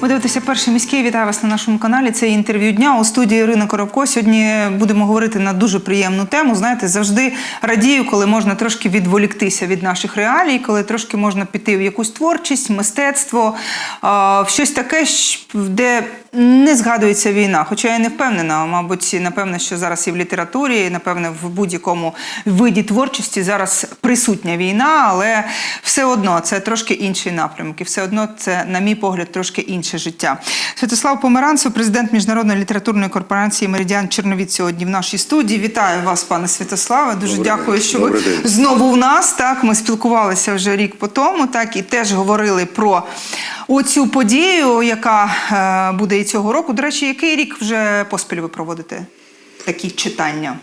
Ви дивитеся перший міський. Вітаю вас на нашому каналі. Це інтерв'ю дня у студії Ірина Коробко. Сьогодні будемо говорити на дуже приємну тему. Знаєте, завжди радію, коли можна трошки відволіктися від наших реалій, коли трошки можна піти в якусь творчість, мистецтво, в щось таке, де не згадується війна. Хоча я не впевнена, мабуть, напевне, що зараз і в літературі, і напевне в будь-якому виді творчості зараз присутня війна, але все одно це трошки інший напрямок, і все одно це, на мій погляд, трошки інше життя. Святослав Померанцев, президент міжнародної літературної корпорації Меридіан Черновіт, сьогодні в нашій студії. Вітаю вас, пане Святославе. Дуже Добрий дякую, день. що ви день. знову в нас. Так, ми спілкувалися вже рік по тому, так і теж говорили про оцю подію, яка е, буде і цього року. До речі, який рік вже поспіль ви проводите такі читання?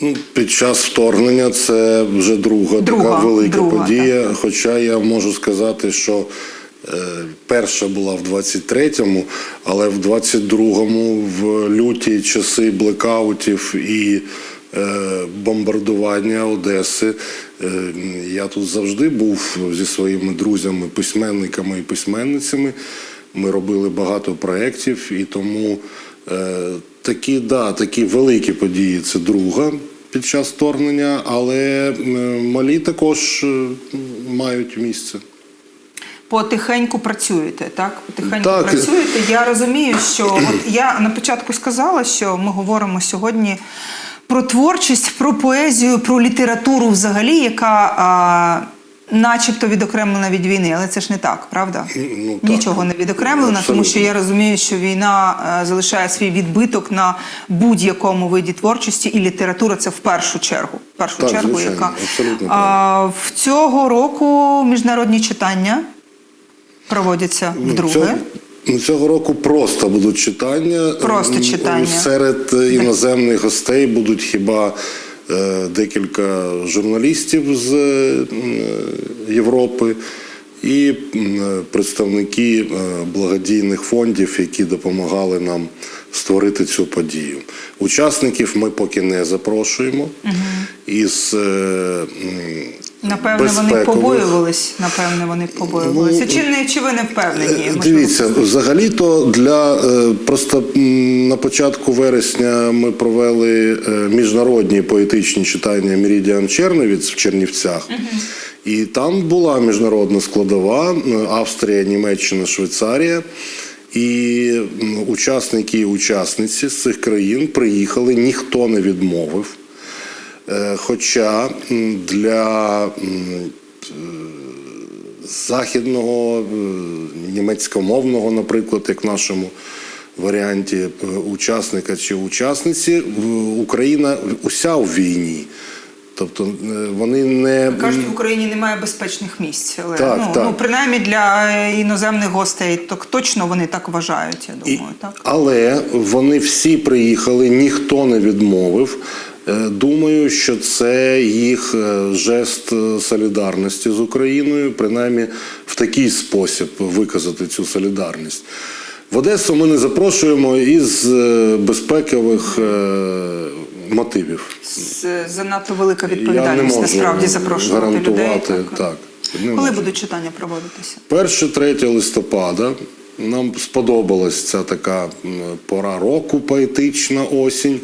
Ну, Під час вторгнення це вже друга, Друга, така велика друга, подія. Хоча я можу сказати, що перша була в 23-му, але в 22-му, в люті часи блекаутів і е, бомбардування Одеси. Е, я тут завжди був зі своїми друзями, письменниками і письменницями. Ми робили багато проєктів, і тому е, такі, да, такі великі події це друга під час вторгнення, але е, малі також е, мають місце. Потихеньку працюєте, так? Потихеньку Так. працюєте. Я розумію, що от я на початку сказала, що ми говоримо сьогодні про творчість, про поезію, про літературу взагалі, яка а, начебто відокремлена від війни, але це ж не так, правда? Ну, так. Нічого не відокремлено, тому що я розумію, що війна е, залишає свій відбиток на будь-якому виді творчості, і література це в першу чергу. В першу Так, чергу, звичайно, яка абсолютно а, в цього року міжнародні читання проводяться вдруге. Цього, цього року просто будуть читання. Просто читання. Серед іноземних гостей будуть хіба е, декілька журналістів з е, Європи і представники е, благодійних фондів, які допомагали нам створити цю подію. Учасників ми поки не запрошуємо. Із е, Напевне, вони безпекових- побоювались. Напевне, вони побоювалися. Чи не чи ви не впевнені? Ну, Дивіться, взагалі-то для е, просто на початку вересня ми провели е, міжнародні поетичні читання Мірідіан Черновіць в Чернівцях. І там була міжнародна складова е, Австрія, Німеччина, Швейцарія. І учасники і учасниці з цих країн приїхали, ніхто не відмовив. Е, Хоча для західного, е, німецькомовного, наприклад, як в нашому варіанті е, учасника чи учасниці, Україна уся в війні. Тобто е, вони не Кажуть, в Україні немає безпечних місць, але Так, ну, так. ну принаймні для е, іноземних гостей, то точно вони так вважають. Я І- думаю, так Але вони всі приїхали, ніхто не відмовив. Е, Думаю, що це їх е, жест е, солідарності з Україною, принаймні в такий спосіб виказати цю солідарність. В Одесу ми не запрошуємо із безпекових мотивів. З- занадто велика Я не відповідальність можу насправді запрошувати людей. гарантувати так. не Коли можу. будуть читання проводитися? 1-3 листопада нам сподобалась ця така пора року, поетична осінь.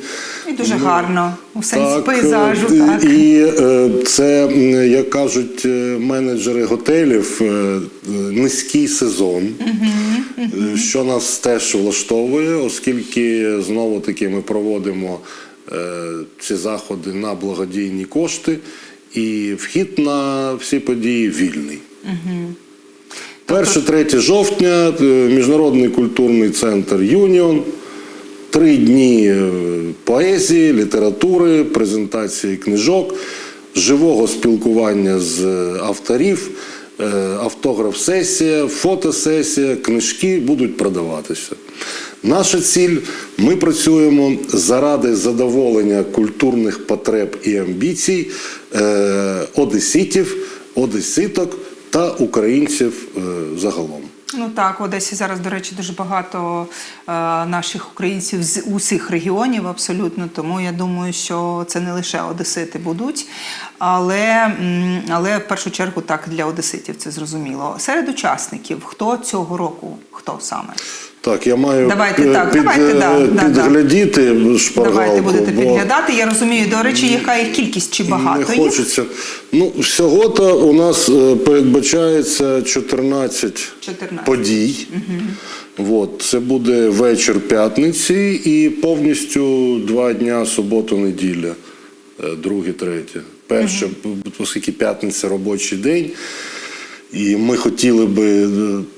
І дуже гарно у сенсі Так, пейзажу. е, Так І е, це, як кажуть е, менеджери готелів, низький сезон, е, що нас теж влаштовує, оскільки знову таки ми проводимо ці заходи на благодійні кошти, і вхід на всі події вільний. 1-3 жовтня е, Міжнародний культурний центр Юніон. Три дні е, поезії, літератури, презентації книжок, живого спілкування з е, авторів, автограф-сесія, фотосесія, книжки будуть продаватися. Наша ціль ми працюємо заради задоволення культурних потреб і амбіцій одеситів, одеситок та українців е, загалом. Ну так, в Одесі зараз, до речі, дуже багато е, наших українців з усіх регіонів абсолютно. Тому я думаю, що це не лише одесити будуть, але, але в першу чергу так для одеситів це зрозуміло. Серед учасників хто цього року, хто саме? Так, я маю Давайте е, так, під, давайте, е, да, да, да. підглядіти шпаргалку. Давайте будете бо підглядати. Я розумію, до речі, яка їх кількість чи багато Не їх? хочеться. Ну, всього-то у нас е, передбачається 14, 14. подій. От, це буде вечір п'ятниці і повністю два дня субота-неділя, е, друге, третє. Перше, оскільки п'ятниця робочий день. І ми хотіли би е,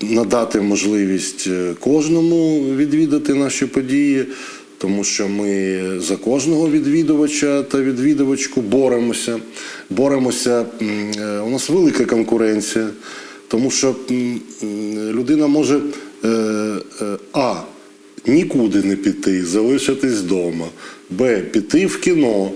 надати можливість е, кожному відвідати наші події, тому що ми за кожного відвідувача та відвідувачку боремося. Боремося. е, У нас велика конкуренція, тому що людина може а. Нікуди не піти, залишитись вдома. Б. Піти в кіно,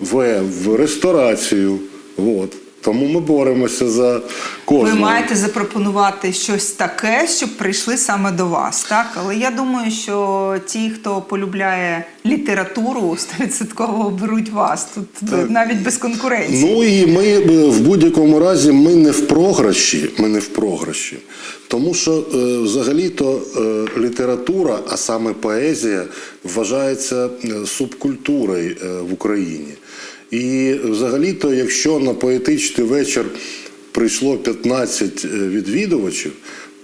В. В ресторацію. От. Тому ми боремося за кожного. Ви маєте запропонувати щось таке, щоб прийшли саме до вас, так? Але я думаю, що ті, хто полюбляє літературу, стовідсотково оберуть вас тут Так. навіть без конкуренції. Ну і ми е, в будь-якому разі ми не в програші. Ми не в програші. Тому що е, взагалі-то е, література, а саме поезія, вважається субкультурою в Україні. І взагалі-то, якщо на поетичний вечір прийшло 15 е, відвідувачів,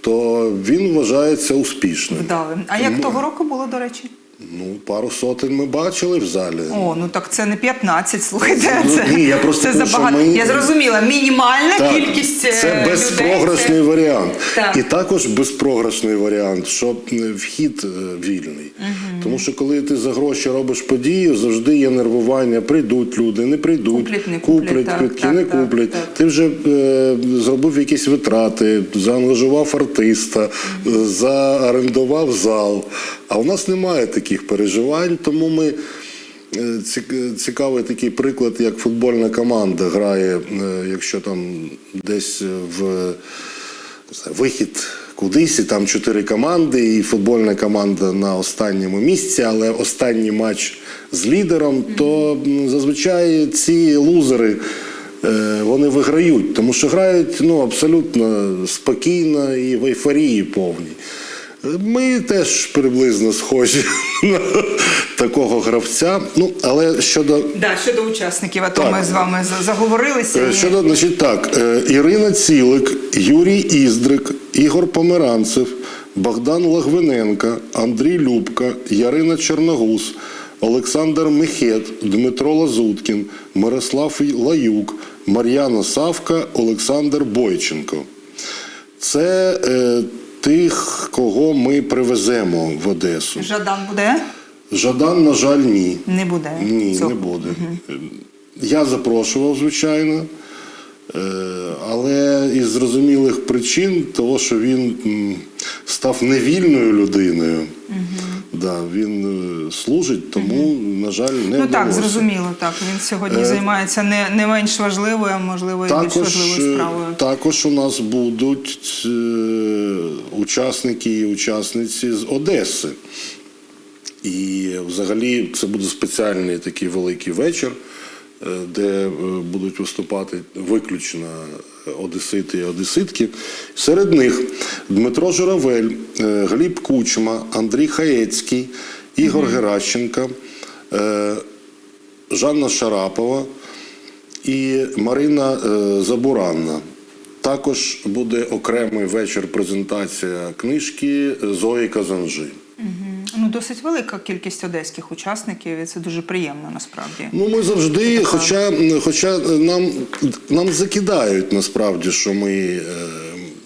то він вважається успішним. Вдалим. А як того року було, до речі? Ну, пару сотень ми бачили в залі. О, ну так це не 15, слухайте. Ну, Це, ні, я просто це кажу, забагато. ми- Я зрозуміла, мінімальна Так, кількість е, це людей. безпрограшний варіант. Так. І також безпрограшний варіант, що вхід е, вільний. Тому що коли ти за гроші робиш подію, завжди є нервування. Прийдуть люди, не прийдуть, Куплять, не куплять, так, квитки, так, не так, куплять. так. Ти вже е, зробив якісь витрати, заангажував артиста, е, заарендував зал. А у нас немає таких переживань, тому ми. Е, Цікавий такий приклад, як футбольна команда грає, е, якщо там десь в вихід кудись, і там чотири команди, і футбольна команда на останньому місці, але останній матч з лідером, то зазвичай ці лузери. е, Вони виграють, тому що грають ну, абсолютно спокійно і в ейфорії повній. Ми теж приблизно схожі на такого гравця. Ну, але щодо Да, щодо учасників, а то Так. ми з вами заговорилися. Е, Щодо, значить, так, е, Ірина Цілик, Юрій Іздрик, Ігор Померанцев, Богдан Лагвиненко, Андрій Любка, Ярина Черногуз, Олександр Мехет, Дмитро Лазуткін, Мирослав Лаюк, Мар'яна Савка, Олександр Бойченко. Це е, тих, кого ми привеземо в Одесу. Жадан буде? Жадан, на жаль, ні. Не буде. Ні, цього. не буде. Я запрошував, звичайно, але із зрозумілих причин, того, що він став невільною людиною. Да, він е, служить, тому, на жаль, не Ну так, зрозуміло, так. Він сьогодні займається не, не менш важливою, а можливо, і більш важливою е, справою. також у нас будуть е, учасники і учасниці з Одеси. І взагалі це буде спеціальний такий великий вечір, е, де е, будуть виступати виключно одесити і одеситки. Серед них Дмитро Журавель, е, Гліб Кучма, Андрій Хаєцький, Ігор Геращенко, е, Жанна Шарапова і Марина е, Забуранна. Також буде окремий вечір презентація книжки Зої Казанжи. Ну, досить велика кількість одеських учасників, і це дуже приємно насправді. Ну, ми завжди, хоча, хоча нам, нам закидають насправді, що ми е,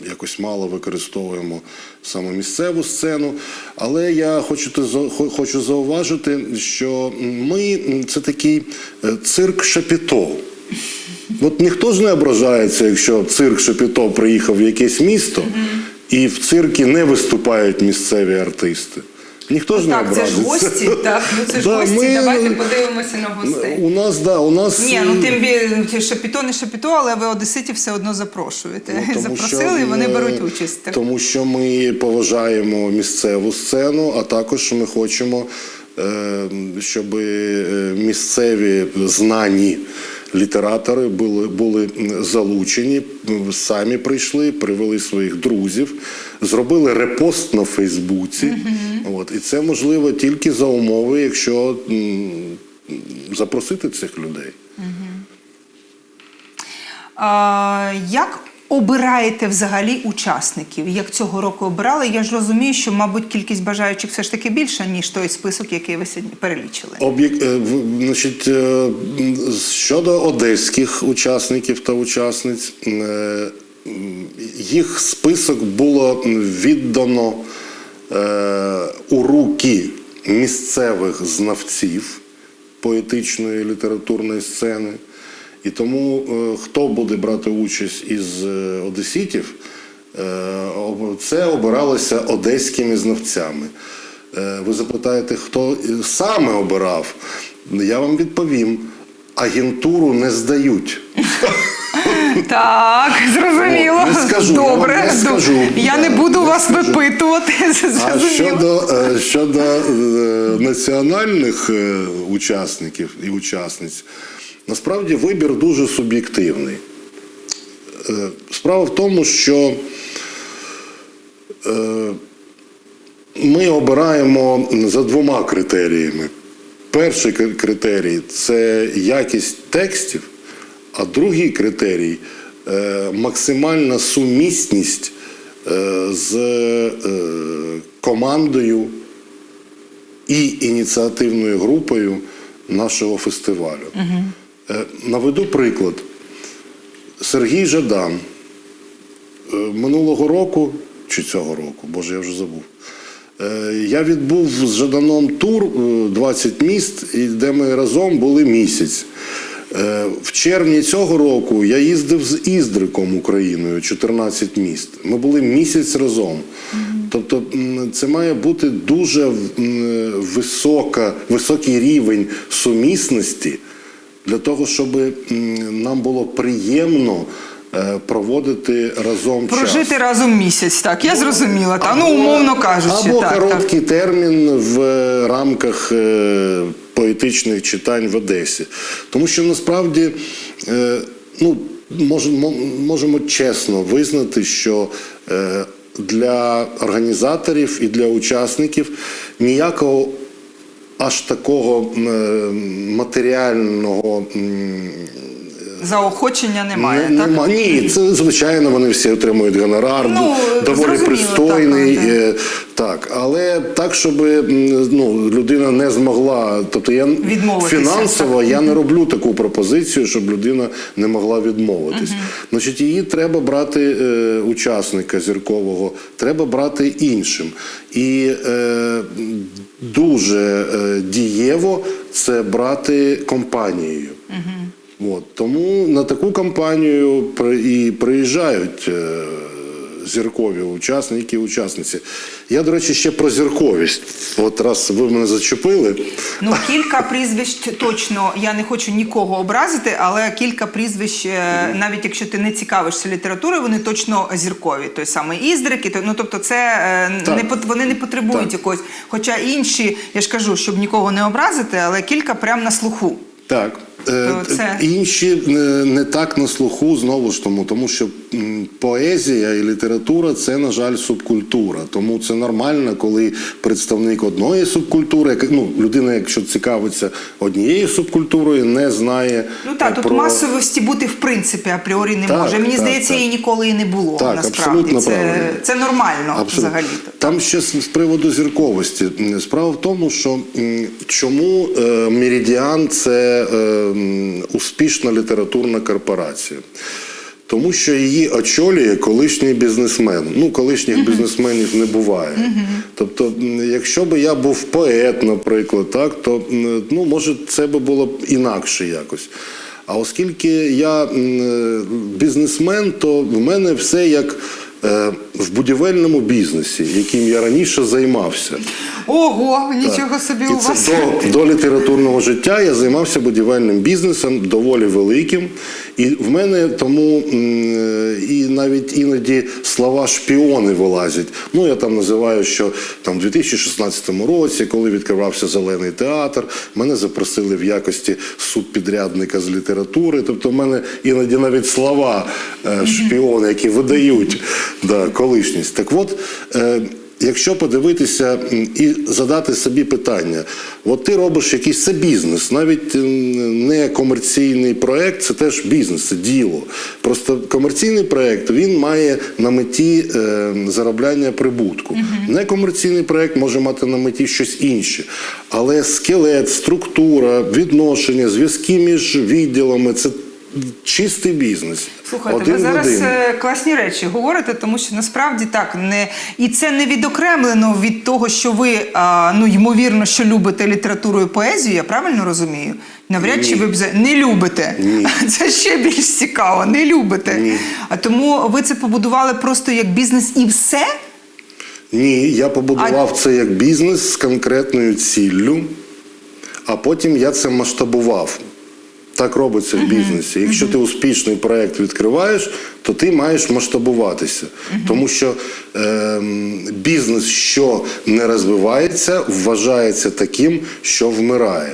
якось мало використовуємо саме місцеву сцену. Але я хочу, хочу зауважити, що ми це такий е, цирк Шапіто. От ніхто ж не ображається, якщо цирк Шапіто приїхав в якесь місто, і в циркі не виступають місцеві артисти. Ніхто ж не Так, це ж гості, так, ну це ж Да, гості. ми- Давайте подивимося на гостей. У нас, да, у нас Ні, ну тим більше шапіто, не шапіто, але ви одеситів все одно запрошуєте. Ну, Запросили, що, і вони е, беруть участь. Так. Тому що ми поважаємо місцеву сцену, а також ми хочемо, е, щоб е, місцеві знані літератори були, були залучені, самі прийшли, привели своїх друзів, зробили репост на Фейсбуці. От, і це можливо тільки за умови, якщо м, запросити цих людей. А, як обираєте взагалі учасників? Як цього року обирали? Я ж розумію, що, мабуть, кількість бажаючих все ж таки більша, ніж той список, який ви сьогодні перелічили. Об'єк... е, Значить, е, щодо одеських учасників та учасниць, е, їх список було віддано у руки місцевих знавців поетичної літературної сцени. І тому е, хто буде брати участь із е, одеситів, е, це обиралося одеськими знавцями. Ви запитаєте, хто саме обирав? Я вам відповім: агентуру не здають. Так, зрозуміло. Не скажу, я Добре. не скажу. Я не буду не вас скажу. випитувати. А щодо, щодо національних учасників і учасниць, насправді вибір дуже суб'єктивний. Е, Справа в тому, що е, ми обираємо за двома критеріями. Перший критерій це якість текстів, а другий критерій е, максимальна сумісність з командою і ініціативною групою нашого фестивалю. Е, Наведу приклад. Сергій Жадан е, минулого року, чи цього року, боже, я вже забув. е, Я відбув з Жаданом тур е, 20 міст, де ми разом були місяць. Е, В червні цього року я їздив з Іздриком Україною 14 міст. Ми були місяць разом. Тобто це має бути дуже висока, високий рівень сумісності для того, щоб нам було приємно е, проводити разом час. Прожити разом місяць, так, я зрозуміла. Та, ну, умовно кажучи, Або так, так. короткий термін в е, рамках е, поетичних читань в Одесі. Тому що насправді е, ну, можемо, можемо чесно визнати, що е, для організаторів і для учасників ніякого аж такого е, матеріального. Заохочення немає, не- так? нема. Ні, це звичайно вони всі отримують гонорар, Ну, доволі пристойний. так, так. е, Так, але так, щоб ну, людина не змогла, тобто я фінансово я не роблю таку пропозицію, щоб людина не могла відмовитись. Значить, її треба брати е, учасника зіркового, треба брати іншим. І е, дуже е, дієво це брати компанією. От, тому на таку кампанію і приїжджають е, зіркові учасники і учасниці. Я, до речі, ще про зірковість. От раз ви мене зачепили. Ну, кілька прізвищ точно, я не хочу нікого образити, але кілька прізвищ, е, навіть якщо ти не цікавишся літературою, вони точно зіркові. Той самий Іздрик, то- ну тобто це е, Так. не вони не потребують Так. якогось. Хоча інші, я ж кажу, щоб нікого не образити, але кілька прямо на слуху. Так. Е, це- Інші е, не так на слуху знову ж тому, тому що поезія і література це, на жаль, субкультура. Тому це нормально, коли представник одної субкультури, ну, людина, якщо цікавиться однією субкультурою, не знає. Ну так, е, тут масовості бути в принципі апріорі не Так, може. Мені так, здається, так. її ніколи і не було. Так, насправді абсолютно це, правильно. це нормально Абсолютно. взагалі. Там ще з приводу зірковості. Справа в тому, що чому е, Меридіан це е, успішна літературна корпорація. Тому що її очолює колишній бізнесмен. Ну, колишніх бізнесменів не буває. Тобто, якщо б я був поет, наприклад, так, то ну, може це би було б інакше якось. А оскільки я е, бізнесмен, то в мене все як в будівельному бізнесі, яким я раніше займався. Ого, нічого собі І у це вас. до, до літературного життя я займався будівельним бізнесом доволі великим. І в мене тому е, і навіть іноді слова шпіони вилазять. Ну я там називаю, що там в 2016 році, коли відкривався зелений театр, мене запросили в якості субпідрядника з літератури. Тобто, в мене іноді навіть слова е, шпіони, які видають да, колишність. Так от. Е, Якщо подивитися і задати собі питання, от ти робиш якийсь це бізнес, навіть не комерційний проект, це теж бізнес, це діло. Просто комерційний проект він має на меті е, заробляння прибутку. Некомерційний проект може мати на меті щось інше. Але скелет, структура, відношення, зв'язки між відділами це чистий бізнес. Слухайте, Один ви зараз один. е, класні речі говорите, тому що насправді так не і це не відокремлено від того, що ви а, ну ймовірно, що любите літературу і поезію. Я правильно розумію? Навряд чи ви б не любите. Ні. Це ще більш цікаво. Не любите. Ні. А тому ви це побудували просто як бізнес і все. Ні, я побудував це як бізнес з конкретною ціллю, а потім я це масштабував. Так робиться в бізнесі. Якщо ти успішний проект відкриваєш, то ти маєш масштабуватися. Тому що ем, бізнес, що не розвивається, вважається таким, що вмирає.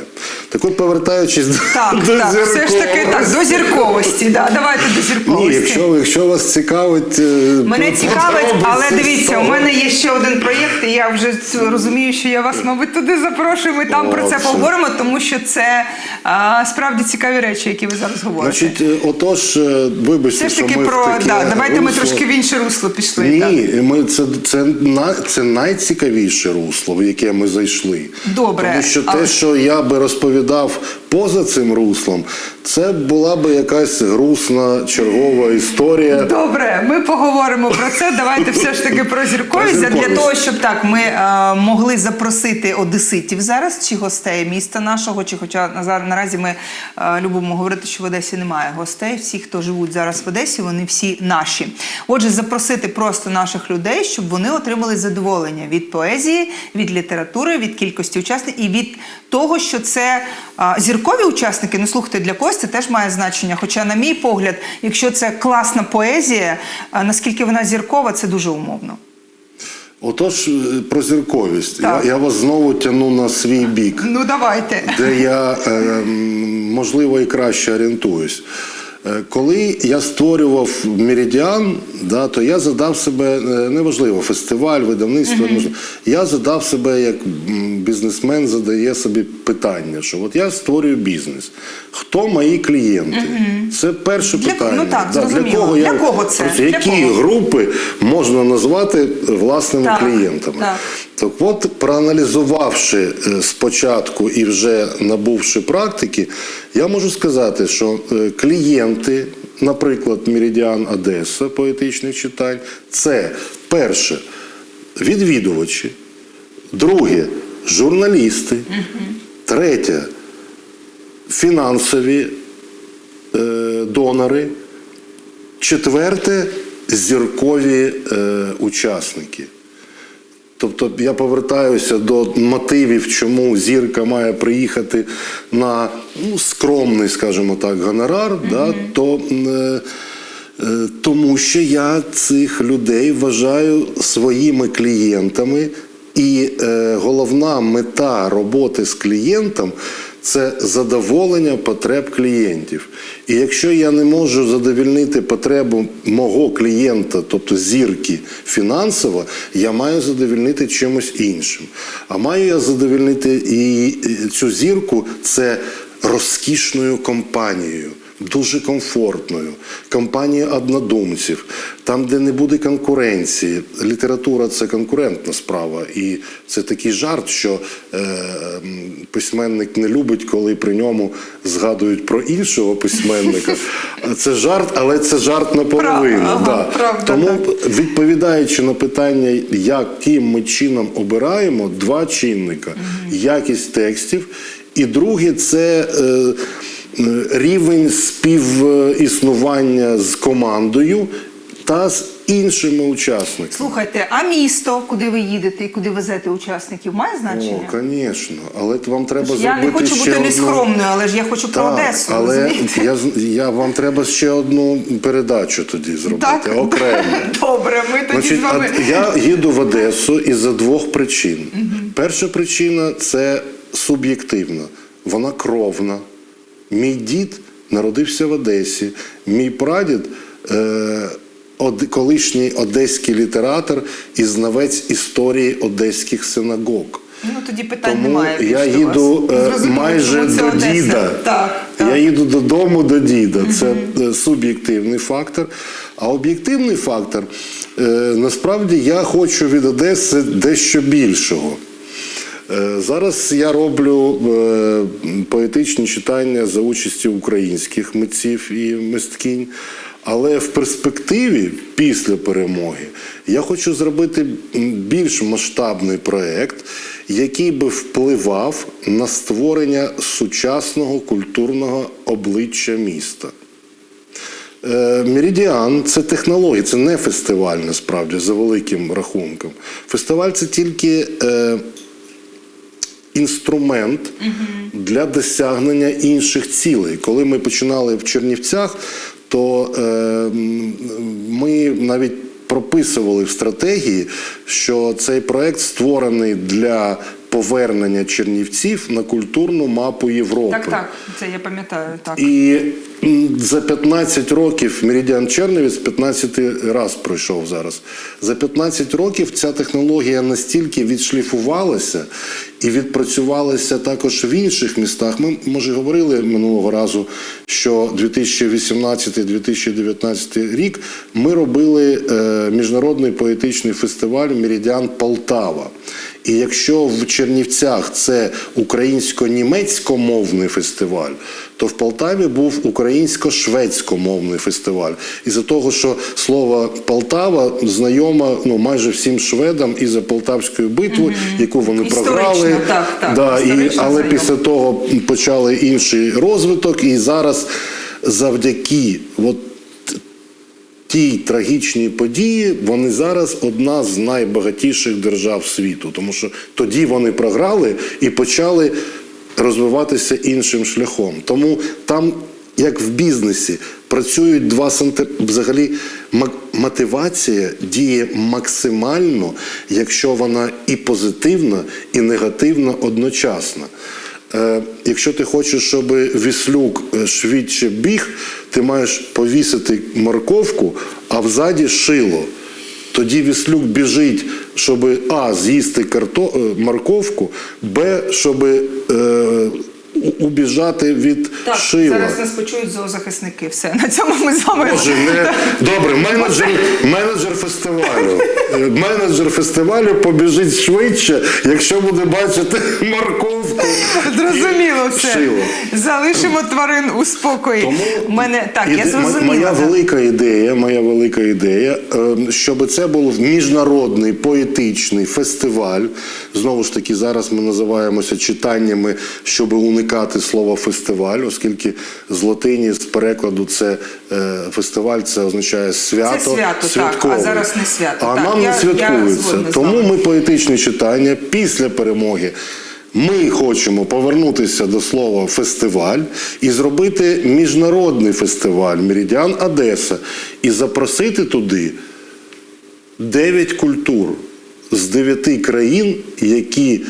Так от, повертаючись Так, до так, все ж таки так, до зірковості. Да, давайте до зірковості. Ні, якщо, якщо вас цікавить. е, Мене цікавить, але дивіться, у мене є ще один проєкт, і я вже розумію, що я вас, мабуть, туди запрошую. Ми там О, про це поговоримо, тому що це а, справді цікаві речі, які ви зараз говорите. Значить, е, отож, е, вибачте, що ми в про таке да, давайте ми трошки в інше русло пішли. Ні, ми це, це, на, це найцікавіше русло, в яке ми зайшли. Добре, Тому що те, що я би розповідав поза цим руслом, це була би якась грустна чергова історія. Добре, ми поговоримо про це. Давайте все ж таки про зірковість для того, щоб так ми е, могли запросити одеситів зараз, чи гостей міста нашого, чи хоча на наразі ми е, любимо говорити, що в Одесі немає гостей. Всі, хто живуть зараз в Одесі, вони всі наші. Отже, запросити просто наших людей, щоб вони отримали задоволення від поезії, від літератури, від кількості учасників і від того, що це е, зіркові учасники. Ну слухайте, для когось це теж має значення. Хоча, на мій погляд, якщо це класна поезія, наскільки вона зіркова, це дуже умовно. Отож, е, про зірковість. Я, я вас знову тяну на свій бік. Ну давайте. де я е, можливо і краще орієнтуюсь. Е, Коли я створював меридіан, да, то я задав себе е, неважливо, фестиваль, видавництво, можливо, я задав себе як бізнесмен задає собі питання, що от я створюю бізнес. Хто мої клієнти? Це перше Для- питання. ну так, Да, для кого Для я кого це? просто Для які кого? групи можна назвати власними Так, клієнтами? так. Так от, проаналізувавши е, спочатку і вже набувши практики, я можу сказати, що е, клієнти, наприклад, Меридіан Одеса поетичних читань, це перше відвідувачі, друге журналісти, третє фінансові е, донори, четверте зіркові е, учасники. Тобто я повертаюся до мотивів, чому зірка має приїхати на ну, скромний, скажімо так, гонорар, да, то е, е, тому що я цих людей вважаю своїми клієнтами, і е, головна мета роботи з клієнтом це задоволення потреб клієнтів. І якщо я не можу задовільнити потребу мого клієнта, тобто зірки фінансово, я маю задовільнити чимось іншим. А маю я задовільнити і цю зірку це розкішною компанією. Дуже комфортною, компанією однодумців, там, де не буде конкуренції. Література це конкурентна справа, і це такий жарт, що е, письменник не любить, коли при ньому згадують про іншого письменника. Це жарт, але це жарт наполовину. Ага, да. правда, Тому, так. відповідаючи на питання, яким ми чином обираємо, два чинника: якість текстів, і друге це. Е, Рівень співіснування з командою та з іншими учасниками. Слухайте, а місто, куди ви їдете і куди везете учасників, має О, звісно, але вам треба я не зробити хочу ще бути одну... нескромною, але ж я хочу про Так, Одесу. але розумієте? я, я вам треба ще одну передачу тоді зробити Так? окремо. Добре, ми тоді Значить, з вами. я їду в Одесу із-за двох причин. Перша причина це суб'єктивна, вона кровна. Мій дід народився в Одесі, мій прадід. Е- од- Колишній одеський літератор і знавець історії одеських синагог. Ну тоді питань Тому немає. я їду вас. е, майже до Одеса. діда. Так, так. Я їду додому до діда. Це е, суб'єктивний фактор. А об'єктивний фактор е, насправді я хочу від Одеси дещо більшого. Е, Зараз я роблю е, поетичні читання за участі українських митців і мисткінь. Але в перспективі, після перемоги, я хочу зробити більш масштабний проєкт, який би впливав на створення сучасного культурного обличчя міста. Е, Меридіан це технологія, це не фестиваль насправді за великим рахунком. Фестиваль це тільки інструмент для досягнення інших цілей. Коли ми починали в Чернівцях, то е, ми навіть прописували в стратегії, що цей проект створений для повернення чернівців на культурну мапу Європи. Так, так, це я пам'ятаю. Так. І за 15 років Меридіан Черновіць 15 раз пройшов зараз. За 15 років ця технологія настільки відшліфувалася і відпрацювалася також в інших містах. Ми може говорили минулого разу, що 2018-2019 рік ми робили е, міжнародний поетичний фестиваль Меридіан Полтава. І якщо в Чернівцях це українсько-німецькомовний фестиваль, то в Полтаві був українсько-шведськомовний фестиваль. Із-за того, що слово Полтава знайомо ну, майже всім шведам із за Полтавської битви, яку вони Історично, програли. так, так, да, і, але знайомо. після того почали інший розвиток, і зараз завдяки от тій трагічній події, вони зараз одна з найбагатіших держав світу, тому що тоді вони програли і почали розвиватися іншим шляхом. Тому там, як в бізнесі, працюють два санти... взагалі мотивація діє максимально, якщо вона і позитивна, і негативна одночасно. Е, якщо ти хочеш, щоб віслюк е, швидше біг, ти маєш повісити морковку, а взаді шило. Тоді віслюк біжить, щоб А. З'їсти е, морковку, Б. щоб е, убіжати від Так, шила. зараз нас почують зоозахисники. Все, на цьому ми з вами. Боже, не... Добре, менеджер, менеджер фестивалю. Менеджер фестивалю побіжить швидше, якщо буде бачити морковку. Зрозуміло все. шило. Залишимо тварин у спокої. Тому Мене так, іде- м- зрозуміла. Моя велика ідея, моя велика ідея, е, щоб це був міжнародний поетичний фестиваль. Знову ж таки, зараз ми називаємося читаннями, щоб уникати слова фестиваль, оскільки з латині, з перекладу, це е, фестиваль, це означає свято. Це свято, так, святкове. а зараз не свято. А Так, нам я- не святкується. Тому ми поетичні читання після перемоги. Ми хочемо повернутися до слова фестиваль і зробити міжнародний фестиваль Меридіан Одеса і запросити туди дев'ять культур з дев'яти країн, які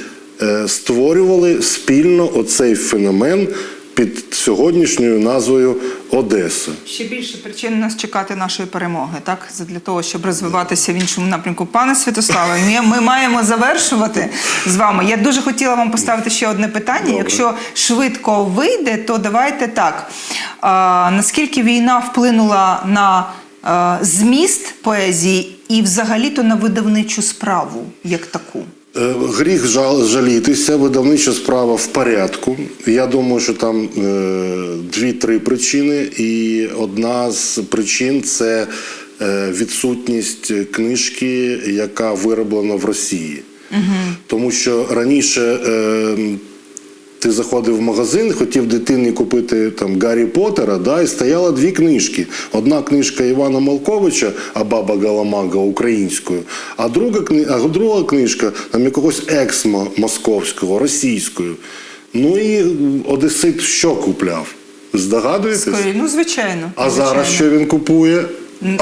створювали спільно оцей феномен під сьогоднішньою назвою Одеса. Ще більше причин нас чекати нашої перемоги, так? Для того, щоб розвиватися в іншому напрямку. Пане Святославе, ми, ми маємо завершувати з вами. Я дуже хотіла вам поставити ще одне питання. Добре. Якщо швидко вийде, то давайте так. А, наскільки війна вплинула на а, зміст поезії і взагалі-то на видавничу справу як таку? Е, Гріх жалітися, видавнича справа в порядку. Я думаю, що там е, дві-три причини, і одна з причин це е, відсутність книжки, яка вироблена в Росії. Тому що раніше Ти заходив в магазин, хотів дитині купити там Гаррі Поттера, да, і стояло дві книжки. Одна книжка Івана Малковича, а баба Галамага українською, а друга, а друга книжка там якогось ексма московського, російською. Ну і Одесит що купляв? Здогадуєтесь? Скорі, ну звичайно. А звичайно. зараз що він купує?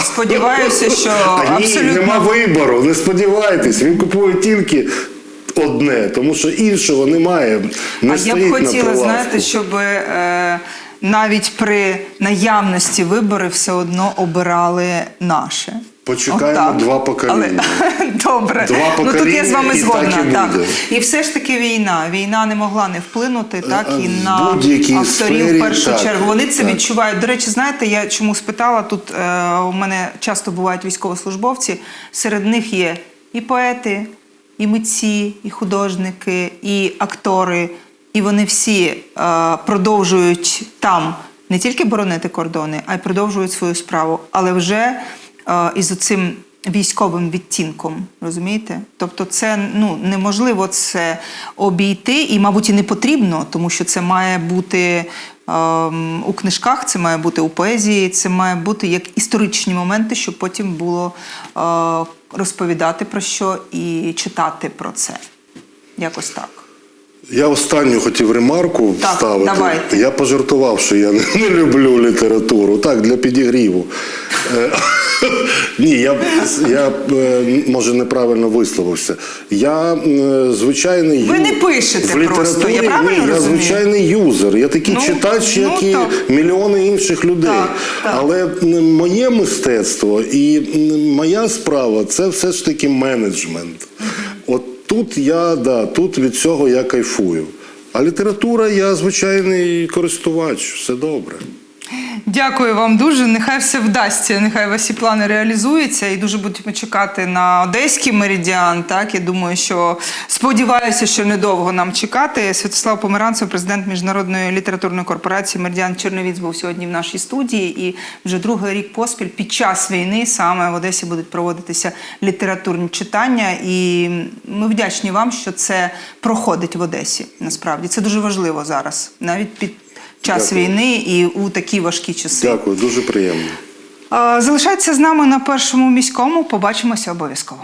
Сподіваюся, що А ні, абсолютно нема вибору, не сподівайтесь. Він купує тільки одне, тому що іншого немає. Не а я б хотіла, знаєте, щоб е, навіть при наявності виборів все одно обирали наше. Почекаємо Отак. два покоління. Але, добре. Два ну тут я з покоління, вами і так і так. І все ж таки війна. Війна не могла не вплинути так і в на авторів сфері, в першу так, чергу. Вони це так. відчувають. До речі, знаєте, я чому спитала тут. Е, у мене часто бувають військовослужбовці. Серед них є і поети, і митці, і художники, і актори. І вони всі е, продовжують там не тільки боронити кордони, а й продовжують свою справу, але вже е, із оцим військовим відтінком. Розумієте? Тобто, це ну неможливо це обійти, і, мабуть, і не потрібно, тому що це має бути. Ем, У книжках це має бути у поезії, це має бути як історичні моменти, щоб потім було е, розповідати про що і читати про це. Якось так. Я останню хотів ремарку Так, вставити. давайте. Я пожартував, що я не, не люблю літературу. Так, для підігріву. Е, Ні, я, я е, може неправильно висловився. Я е, звичайний Ви не пишете в просто, я правильно ні, я звичайний юзер. Я такий Ну, читач, ну, як і так. мільйони інших людей. Так, так. Але моє мистецтво і моя справа це все ж таки менеджмент. От тут я да, тут від цього я кайфую. А література я звичайний користувач, все добре. Дякую вам дуже. Нехай все вдасться. Нехай ваші плани реалізуються. І дуже будемо чекати на одеський меридіан. Так я думаю, що сподіваюся, що недовго нам чекати. Святослав Померанцев, президент міжнародної літературної корпорації Меридіан Черновіць, був сьогодні в нашій студії. І вже другий рік поспіль під час війни саме в Одесі будуть проводитися літературні читання. І ми вдячні вам, що це проходить в Одесі. Насправді це дуже важливо зараз, навіть під час Дякую. війни і у такі важкі часи. Дякую, дуже приємно. Залишайтеся з нами на першому міському. Побачимося обов'язково.